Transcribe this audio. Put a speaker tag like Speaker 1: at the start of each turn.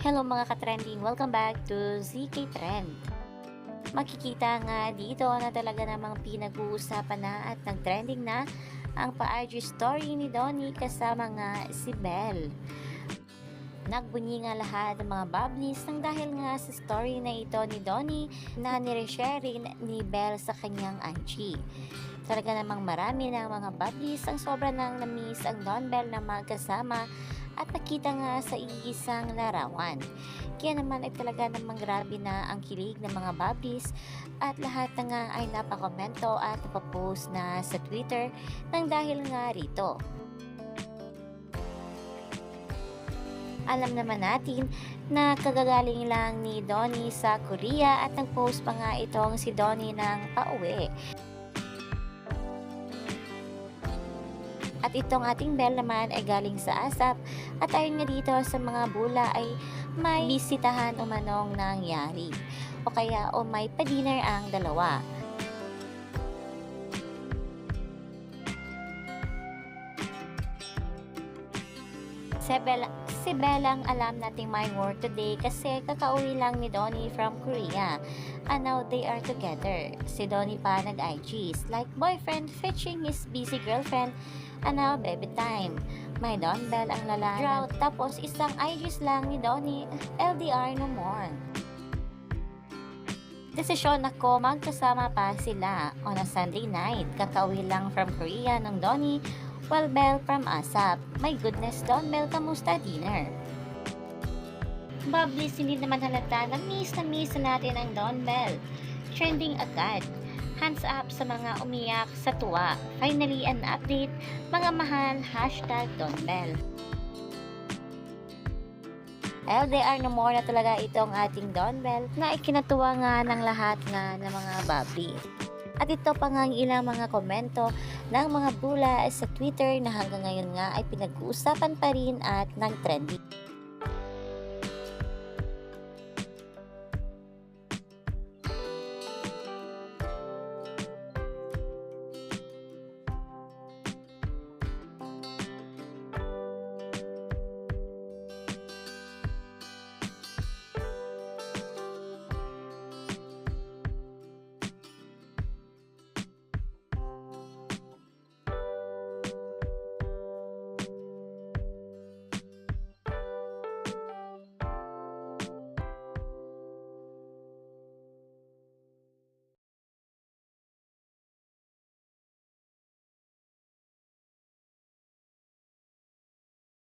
Speaker 1: mga ka-trending, welcome back to ZK Trend. Makikita nga dito na talaga namang pinag-uusapan na at nag-trending na ang pa-RG story ni Donnie kasama nga si Belle. Nagbunyi nga lahat ng mga bablis nang dahil nga sa story na ito ni Donnie na nireshare ni Belle sa kanyang Anchi. Talaga namang marami ng mga bablis ang sobra nang namiss ang Don Bell na magkasama at nakita nga sa iisang larawan. Kaya naman ay talaga namang grabe na ang kilig ng mga bablis at lahat na nga ay napakomento at napapost na sa Twitter nang dahil nga rito. Alam naman natin na kagagaling lang ni Donnie sa Korea at nag-post pa nga itong si Donnie ng pauwi. At itong ating bell naman ay galing sa ASAP at ayon nga dito sa mga bula ay may bisitahan umanong nangyari o kaya o may pa-dinner ang dalawa. Si Bella, si Bella ang alam nating my work today kasi kakauwi lang ni Donnie from Korea and now they are together. Si Donnie pa nag-IGs like boyfriend fetching his busy girlfriend and baby time. May Don Bell ang lalaki. Drought, tapos isang IGs lang ni Donnie, LDR no more. Desisyon ako magkasama pa sila on a Sunday night. Kakauwi lang from Korea ng Donnie while Bell from ASAP. My goodness, Don Bell, kamusta dinner? Bablis, hindi naman halata na miss na miss na natin ang Don Bell. Trending agad. Hands up sa mga umiyak sa tuwa. Finally, an update. Mga mahal, hashtag Don Bell. LDR no more na talaga itong ating Don Bell na ikinatuwa nga ng lahat nga ng mga babli. At ito pa nga ang ilang mga komento ng mga bula sa Twitter na hanggang ngayon nga ay pinag-uusapan pa rin at nag-trending.